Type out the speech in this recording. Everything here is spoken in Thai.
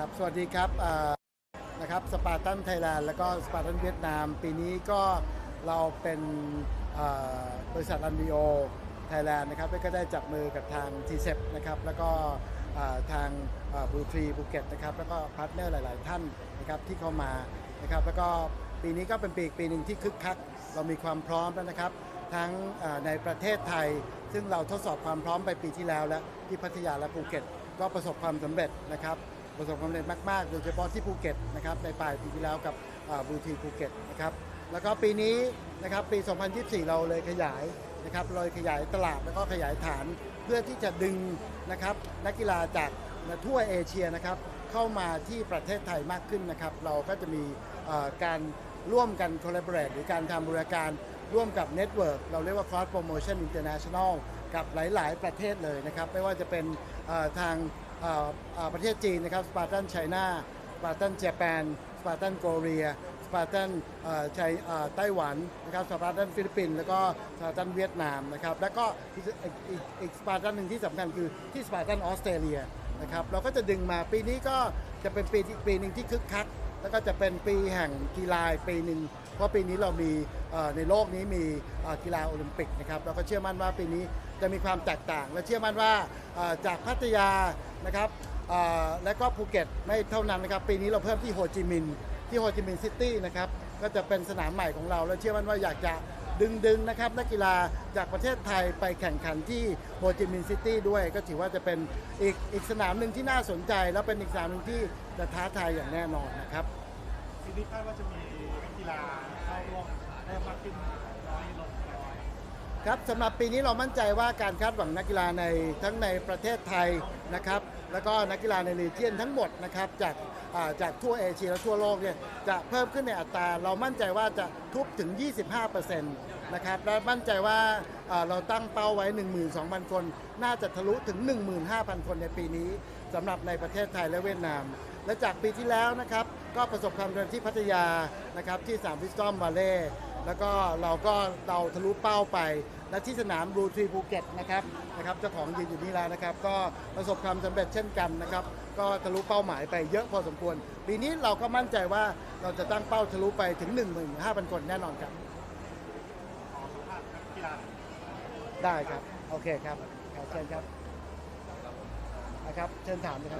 ครับ สวัสดีครับนะครับสปาร์ตันไทยแลนด์แล้วก็สปาร์ตันเวียดนาม ปีนี้ก็เราเป็นบริษัทอันดิโอไทยแลนด์นะครับแล้วก็ได้จับมือกับทาง t ีเซนะครับแล้วก็ทางบลูทรีภูเก็ตนะครับแล้วก็พาร์ทเนอร์หลาย ๆ ท่านนะครับที่เข้ามานะครับแล้วก็ปีนี้ก็เป็นปีอีกปีหนึ่งที่คึกคัก เรามีความพร้อมแล้วนะครับ ทั้งในประเทศไทย ซึ่งเราทดสอบความพร้อมไปปีที่แล้วแล้วที่พัทยาและภูเก็ต ก็ประสบความสำเร็จนะครับ ประสบความสำเร็จมากๆ โดยเฉพาะที่ภูเก็ตนะครับในปลายปีที่แล้วกับบูทีภูเก็ตนะครับแล้วก็ปีนี้นะครับปี 2024 เราเลยขยายนะครับเราเลยขยายตลาดแล้วก็ขยายฐานเพื่อที่จะดึงนะครับนักกีฬาจากทั่วเอเชียนะครับเข้ามาที่ประเทศไทยมากขึ้นนะครับ เราก็จะมีการร่วมกัน collaborate หรือการทำบริการร่วมกับเน็ตเวิร์กเราเรียกว่า cross promotion international กับหลาย ๆ ประเทศเลยนะครับ ไม่ว่าจะเป็นทางประเทศจีนนะครับสปาร์ตันไชน่าสปาร์ตันญี่ปุ่นสปาร์ตันเกาหลีสปาร์ตันไต้หวันนะครับสปาร์ตันฟิลิปปินส์แล้วก็สปาร์ตันเวียดนามนะครับแล้วก็อีกสปาร์ตันหนึ่งที่สำคัญคือที่สปาร์ตันออสเตรเลียนะครับเราก็จะดึงมาปีนี้ก็จะเป็นปีปีหนึ่งที่คึกคัก แล้วก็จะเป็นปีแห่งกีฬาปีหนึ่งเพราะปีนี้เรามีในโลกนี้มีกีฬาโอลิมปิกนะครับเราก็เชื่อมั่นว่าปีนี้จะมีความแตกต่าง และเชื่อมั่นว่าจากพัทยานะครับและก็ภูเก็ตไม่เท่านั้นนะครับปีนี้เราเพิ่มที่โฮจิมินห์ที่โฮจิมินห์ซิตี้นะครับก็จะเป็นสนามใหม่ของเรา และเชื่อมั่นว่าอยากจะ ดึงดึงนะครับนักกีฬาจากประเทศไทยไปแข่งขันที่โฮจิมินห์ซิตี้ด้วย ก็ถือว่าจะเป็นอีกอีกสนามหนึ่งที่น่าสนใจ และเป็นอีกสนามหนึ่งที่จะท้าทายอย่างแน่นอนนะครับทีนี้คาดว่าจะมีนักกีฬาเข้าร่วมเพิ่มมากขึ้นน้อยลง ครับสำหรับปีนี้เรามั่นใจว่าการคาดหวังนักกีฬาในทั้งในประเทศไทยนะครับ แล้วก็นักกีฬาในรีเจียนทั้งหมดนะครับจากจากทั่วเอเชียและทั่วโลกเนี่ยจะเพิ่มขึ้นในอัตรา เรามั่นใจว่าจะทุบถึง 25%นะครับและมั่นใจว่าอ่าเราตั้งเป้าไว้ 12,000 คน น่าจะทะลุถึง 15,000 คนในปีนี้สำหรับในประเทศไทยและเวียดนาม และจากปีที่แล้วนะครับก็ประสบความสำเร็จที่พัทยานะครับที่สามพิสตอมวาเล่ แล้วก็เราก็เราทะลุเป้าไป และที่สนามบลูทรีภูเก็ตนะครับนะครับเจ้าของยืนอยู่นี่แล้วนะครับ ก็ประสบความสำเร็จเช่นกันนะครับ ก็ทะลุเป้าหมายไปเยอะพอสมควร ปีนี้เราก็มั่นใจว่าเราจะตั้งเป้าทะลุไปถึง 15,000 คนแน่นอนครับได้ครับ โอเคครับเชิญครับนะครับเชิญถามนะครับ